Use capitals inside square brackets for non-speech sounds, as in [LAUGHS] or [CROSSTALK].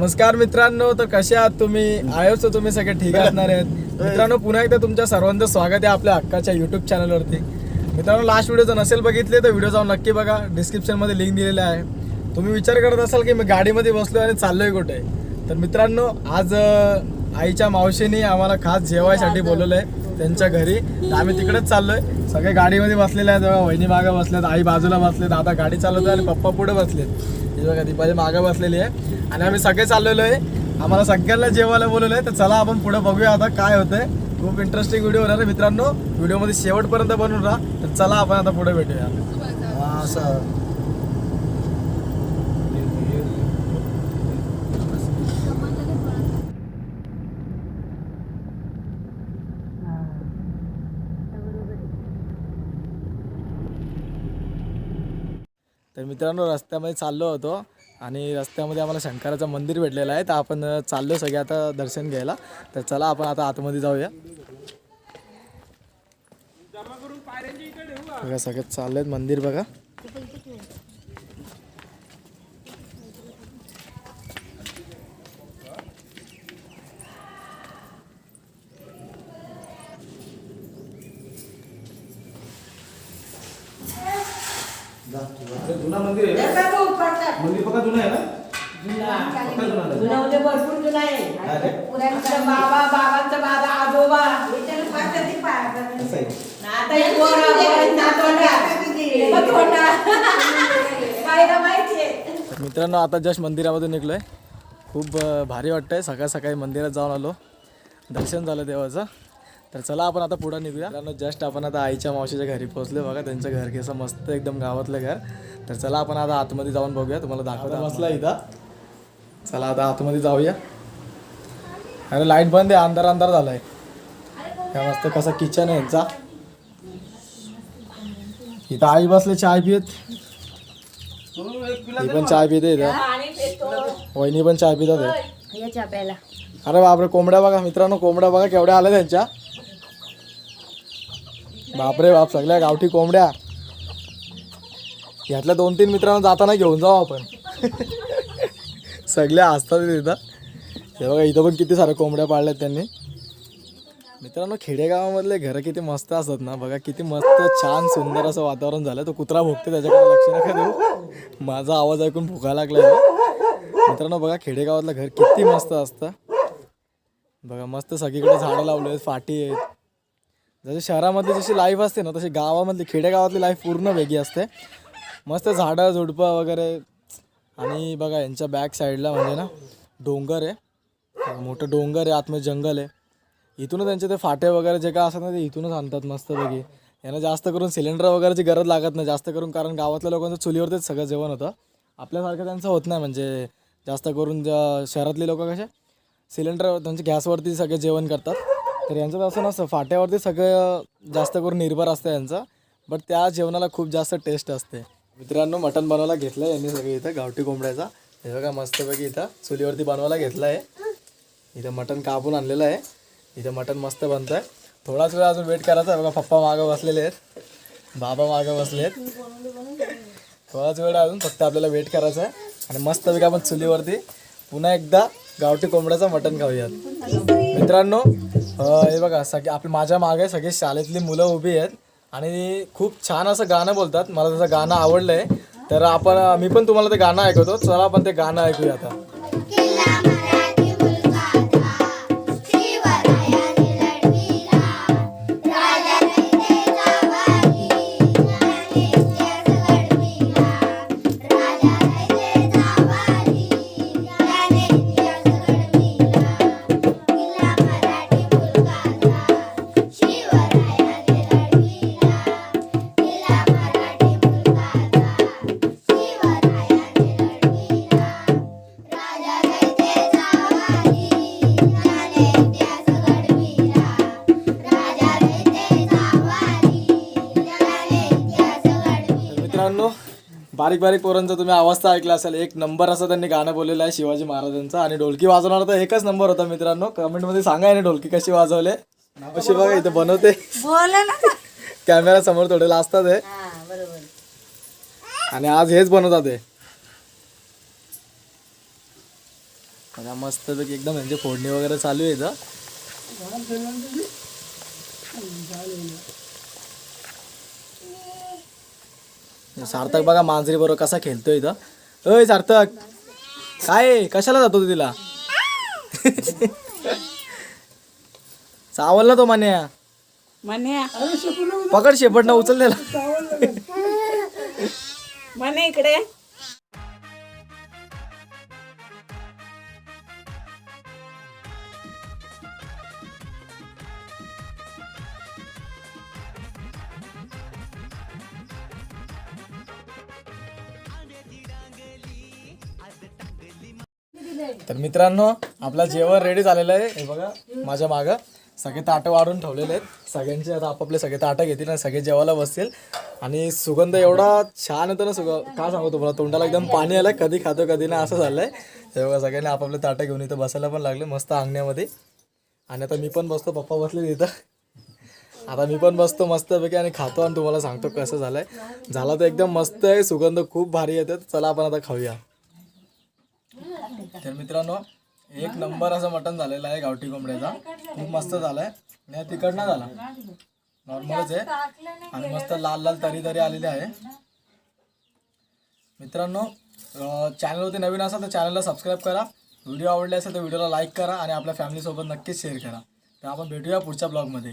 नमस्कार मित्रांनो तर कसे आहात तुम्ही? आयोच तुम्ही सगळे ठीक असणार आहेत. मित्रांनो पुन्हा एकदा तुमच्या सर्वांचं स्वागत आहे आपल्या हक्काच्या युट्यूब चॅनलवरती मित्रांनो लास्ट व्हिडिओ जर नसेल बघितले तर व्हिडिओ जाऊन नक्की बघा. डिस्क्रिप्शनमध्ये लिंक दिलेला आहे. तुम्ही विचार करत असाल की मी गाडीमध्ये बसलो आणि चाललोय कुठे? तर मित्रांनो आज आईच्या मावशीने आम्हाला खास जेवायसाठी बोलवलं आहे. त्यांच्या घरी. तर आम्ही तिकडेच चाललोय. सगळे गाडीमध्ये बसलेले आहेत जेव्हा वहिनी मागं बसलेत आई बाजूला बसलेत. आता गाडी चालवतोय आणि पप्पा पुढे बसलेत. हे बघा दीपाली मागं बसलेली आहे. आणि आम्ही सगळे चाललेलो आहे आम्हाला सगळ्यांना जेवायला बोलवलं आहे तर चला आपण पुढे बघूया आता काय होतंय. खूप इंटरेस्टिंग व्हिडिओ होणार आहे मित्रांनो. व्हिडिओमध्ये शेवटपर्यंत बनवून राहा. तर चला आपण आता पुढे भेटूया. हा, असं. तर मित्रांनो रस्त्यामध्ये चाललो होतो आणि रस्त्यामध्ये आम्हाला शंकराचं मंदिर भेटलेलं आहे. तर आपण चाललो सगळे आता दर्शन घ्यायला. तर चला आपण आता आतमध्ये जाऊया. बघा सगळ्यात चाललेत मंदिर बघा. जुना मंदिर आहे. मंदिर बघा जुना आहे ना? जुना भरपूर जुना आहे. पुराणचा बाबा बाबांचा बाबा आजोबा. आता हे पोरं, पोरं, नातवंडं. बघ छोटा. बाईला माहितीये. मित्रांनो आता जस्ट मंदिरामधून निघलोय. खूप अ, भारी वाटतंय. सकाळ सकाळी मंदिरात जाऊन आलो. दर्शन झालं देवाचं. तर चला आपण आता पुढे निघूया. जस्ट आपण आता आईच्या मावशीच्या घरी पोहोचलो बघा. त्यांचं घर कसं मस्त एकदम गावातलं घर. तर चला आपण आता आतमध्ये जाऊन बघूया. तुम्हाला दाखवता बसला इथं. चला आता आतमध्ये जाऊया. अरे लाइट बंद आहे. अंधार अंधार झालाय. काय मस्त कसा किचन आहे यांचा. इथं आई बसले चाय पित. ही पण चाय पिते इथं. वहिनी पण चाय पितात आहे. अरे बापरे कोंबड्या बघा मित्रांनो कोंबड्या बघा केवढ्या आल्या त्यांच्या. बापरे बाप सगळ्या गावठी कोंबड्या. यातल्या दोन तीन मित्रांना जाताना घेऊन जाऊ आपण. सगळ्या असतात तिथं. हे बघा इथं पण किती साऱ्या कोंबड्या पाळल्यात त्यांनी. मित्रांनो खेडेगावामधले घरं किती मस्त असतात ना. बघा किती मस्त छान सुंदर असं वातावरण झालं. तो कुत्रा भोगते त्याच्याकडे लक्ष नका देऊ. माझा आवाज ऐकून भुका लागला मित्रांनो बघा खेडेगावातलं घर किती मस्त असतं. बघा मस्त सगळीकडे झाडं लावले आहेत फाटी आहेत. जशी शहरामध्ये जशी लाईफ असते ना तशी गावामधली खेडेगावातली लाईफ पूर्ण वेगळी असते. मस्त झाडं झुडपं वगैरे. आणि बघा यांच्या बॅक साईडला म्हणजे ना डोंगर आहे. मोठं डोंगर आहे आतमध्ये जंगल आहे. इथूनच त्यांचे ते फाटे वगैरे जे काय असतात ना ते इथूनच आणतात मस्तपैकी. यांना जास्त करून सिलेंडर वगैरेची गरज लागत नाही जास्त करून कारण गावातल्या लोकांचं चुलीवरतीच सगळं जेवण होतं. आपल्यासारखं त्यांचं होत नाही म्हणजे जास्त करून ज्या शहरातले लोक कसे सिलेंडर त्यांच्या गॅसवरती सगळे जेवण करतात. तर यांचं असं नसतं. फाट्यावरती सगळं जास्त करून निर्भर असतं यांचं. बट त्या जेवणाला खूप जास्त टेस्ट असते. मित्रांनो मटण बनवायला घेतलं यांनी सगळं इथं गावठी कोंबड्याचा. हे बघा मस्तपैकी इथं चुलीवरती बनवायला घेतलं आहे इथं मटण कापून आणलेलं आहे. इथं मटण मस्त बनतं आहे थोडाच वेळ अजून वेट करायचा. आहे बघा पप्पा मागं बसलेले आहेत. बाबा मागं बसले आहेत. थोडाच वेळ अजून फक्त आपल्याला वेट करायचा आहे आणि मस्तपैकी आपण चुलीवरती पुन्हा एकदा गावठी कोंबड्याचं मटण खाऊयात. मित्रांनो हे बघा सगळे आपल्या माझ्या मागे सगळे शाळेतली मुलं उभी आहेत आणि खूप छान असं गाणं बोलतात. मला त्याचं गाणं आवडलं आहे तर आपण मी पण तुम्हाला ते गाणं ऐकवतो. चला आपण ते गाणं ऐकूया आता. मित्रांनो बारीक बारीक पोरांचा तुम्ही आवाज तर ऐकला असेल. एक नंबर असं त्यांनी गाणं बोललेलं आहे शिवाजी महाराजांचा आणि ढोलकी वाजवणार तर एकच नंबर होता मित्रांनो. कमेंटमध्ये सांगा याने ढोलकी कशी वाजवले. अशी बघा इथं बनवते. कॅमेरा समोर थोडे लाजतात हे. बरोबर. आणि आज हेच बनवतात हे. मस्त एकदम म्हणजे फोडणी वगैरे चालू आहे इथं. सार्थक बघा मांजरी बरोबर कसा खेळतोय इथं. अय सार्थक. काय? कशाला जातो तू तिला? [LAUGHS] चावल ना तो मान्या. म्हणे पकड शेपट ना उचल त्याला म्हणे इकडे. तर मित्रांनो आपला जेवण रेडी झालेलं आहे. हे बघा माझ्या मागं. सगळे ताटं वाढून ठेवलेले आहेत. सगळ्यांचे आता आपापले सगळे ताटं घेतील आणि सगळे जेवायला बसतील. आणि सुगंध एवढा छान येतो ना सुगंध. का सांगू तुम्हाला? तोंडाला एकदम पाणी आलं कधी खातो कधी नाही असं झालंय. हे बघा सगळ्यांनी आपापले ताटं घेऊन इथं बसायला पण लागले मस्त अंगण्यामध्ये आणि आता मी पण बसतो पप्पा बसले इथं. आता मी पण बसतो मस्तपैकी आणि खातो आणि तुम्हाला सांगतो कसं झालंय. झाला तर एकदम मस्त आहे. सुगंध खूप भारी येते चला आपण आता खाऊया. तर मित्रांनो एक नंबर असं मटण झालेलं आहे गावठी कोंबड्याचा. खूप मस्त झालाय. नाही तिखट ना झाला. नॉर्मलच आहे. आणि मस्त लाल लाल तरी तरी आलेली आहे. मित्रांनो चॅनलवरती नवीन असाल तर चॅनलला सबस्क्राईब करा. व्हिडिओ आवडले असेल तर व्हिडिओला लाईक करा आणि आपल्या फॅमिलीसोबत नक्कीच शेअर करा. तर आपण भेटूया पुढच्या ब्लॉगमध्ये